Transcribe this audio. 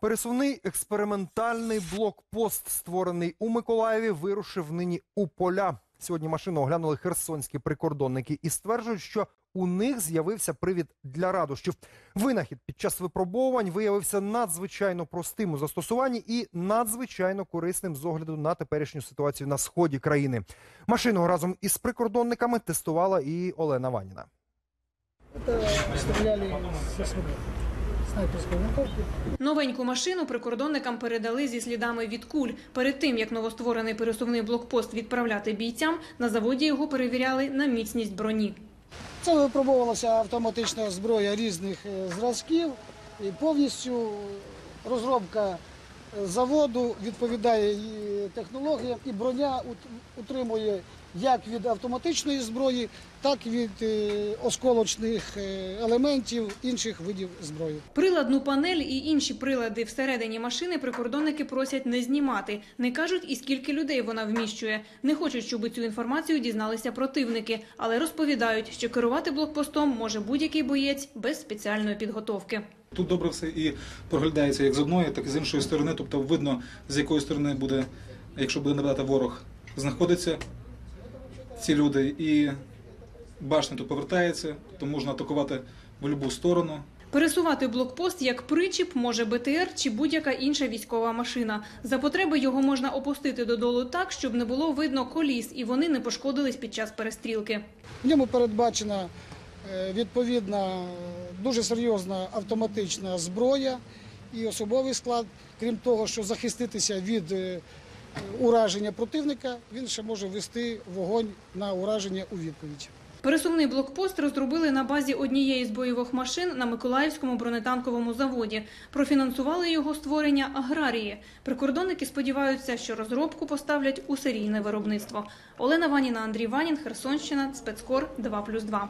Пересувний експериментальний блокпост, створений у Миколаєві, вирушив нині у поля. Сьогодні машину оглянули херсонські прикордонники і стверджують, що у них з'явився привід для радощів. Винахід під час випробовувань виявився надзвичайно простим у застосуванні і надзвичайно корисним з огляду на теперішню ситуацію на сході країни. Машину разом із прикордонниками тестувала і Олена Ваніна. Это стреляли со Новеньку машину прикордонникам передали зі слідами від куль. Перед тим як новостворений пересувний блокпост відправляти бійцям, на заводі його перевіряли на міцність броні. Це випробовувалася автоматична зброя різних е, зразків. І повністю розробка заводу відповідає технологіям, і броня утримує як від автоматичної зброї, так і від е, осколочних е, елементів інших видів зброї. Приладну панель і інші прилади всередині машини прикордонники просять не знімати. Не кажуть і скільки людей вона вміщує. Не хочуть, щоб цю інформацію дізналися противники, але розповідають, що керувати блокпостом може будь-який боєць без спеціальної підготовки. Тут добре все і проглядається як з одної, так і з іншої сторони. Тобто видно, з якої сторони буде, якщо буде нападати ворог, знаходяться ці люди. І башня тут повертається, то можна атакувати в будь-яку сторону. Пересувати блокпост як причіп може БТР чи будь-яка інша військова машина. За потреби його можна опустити додолу так, щоб не було видно коліс і вони не пошкодились під час перестрілки. В ньому передбачена відповідна е, дуже серйозна автоматична зброя і особовий склад. Крім того, що захиститися від е, ураження противника, він ще може вести вогонь на ураження у відповідь. Пересувний блокпост розробили на базі однієї з бойових машин на Миколаївському бронетанковому заводі. Профінансували його створення аграрії. Прикордонники сподіваються, що розробку поставлять у серійне виробництво. Олена Ваніна, Андрій Ванін, Херсонщина, спецкор 2+,2.